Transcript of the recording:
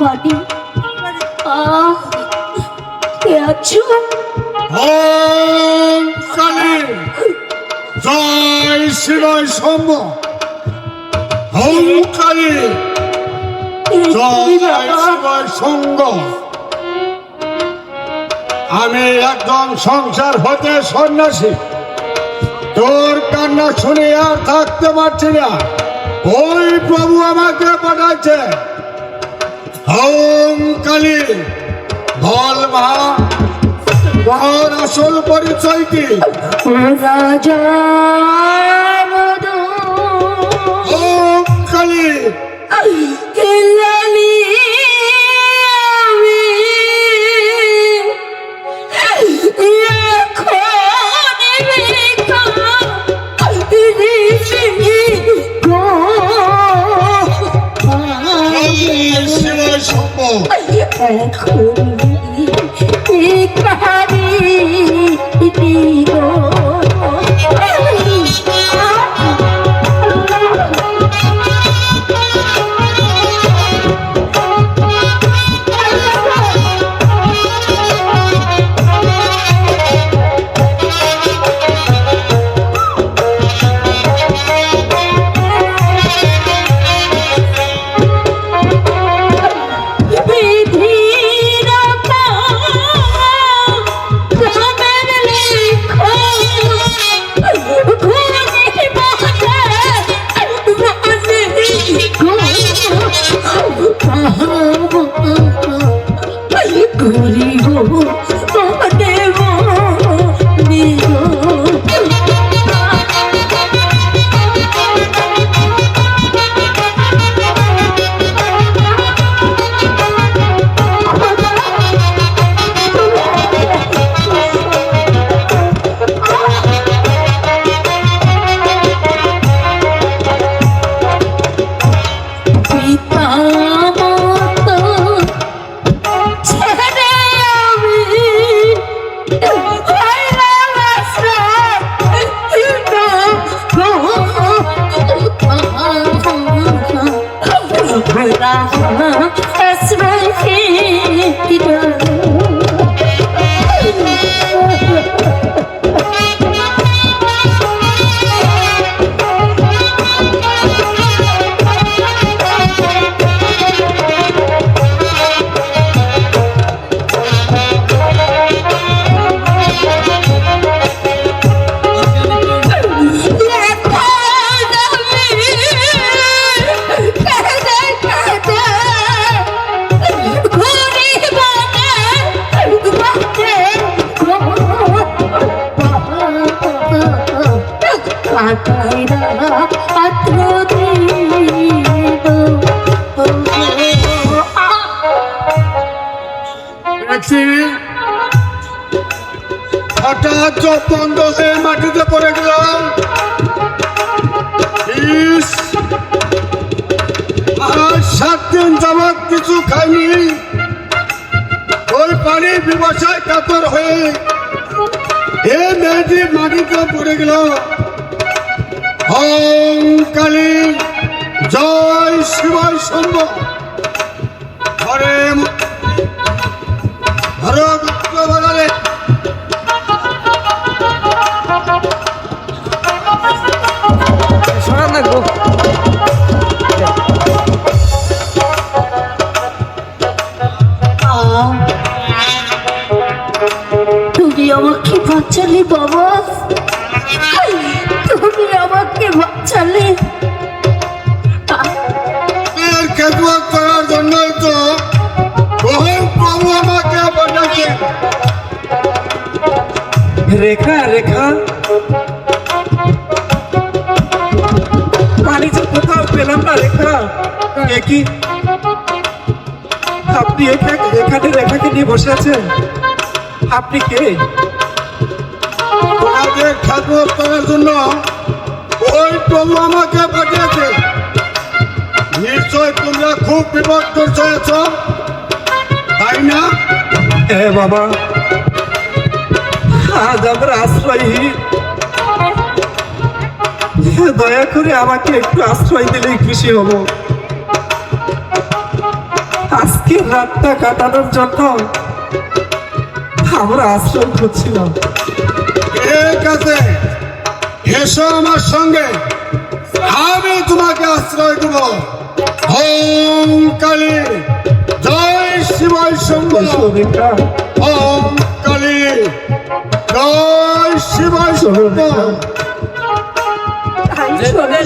পানি আহ কে আছো? জয় সম্ভ সঙ্গ আমি একদম সংসার হতে সন্ন্যাসী। তোর কান্না শুনে আর থাকতে পারছি না। ওই প্রভু আমাকে পাঠাচ্ছে ওম কালী। বল মা। তোর আসল পরিচয় কি? ওম কালী। like ঘুরি গো। Thank you. হঠাৎ চোখ মাটিতে পড়ে গেলাম। আজ সাত দিন যাবৎ কিছু খাইনি। ওই পানি বিবসায় কাতর হয়ে এ মেয়েটি মাটিতে পড়ে গেল। ওম কালী। জয় শিবায় সম্ভব হরে গুপ্ত বাজারে তুমি আমাকে বাঁচালে বাবা। রেখা রেখা। পানি যে কোথাও পেলাম না রেখা। এ কি? আপনি এখা- এখানে রেখাকে নিয়ে বসে আছেন? আপনি কে? তোমাদের খেদমত করার জন্য ওই প্রভু আমাকে পাঠিয়েছে। নিশ্চয় তোমরা খুব বিপদ হয়েছ তাই না? এ বাবা আজ আমরা আশ্রয়হীন দয়া করে আমাকে একটু আশ্রয় দিলেই খুশি হব। আজকে রাতটা কাটানোর জন্য আমরা আশ্রয় করছিলাম ঠিক আছে। এসো আমার সঙ্গে। আমি তোমাকে আশ্রয় দেব। ওম কালী। জয় শিবাই শম্ভ। সৌমিকা ওম কালী জয় শিবাই শম্ভ তাই শোনেন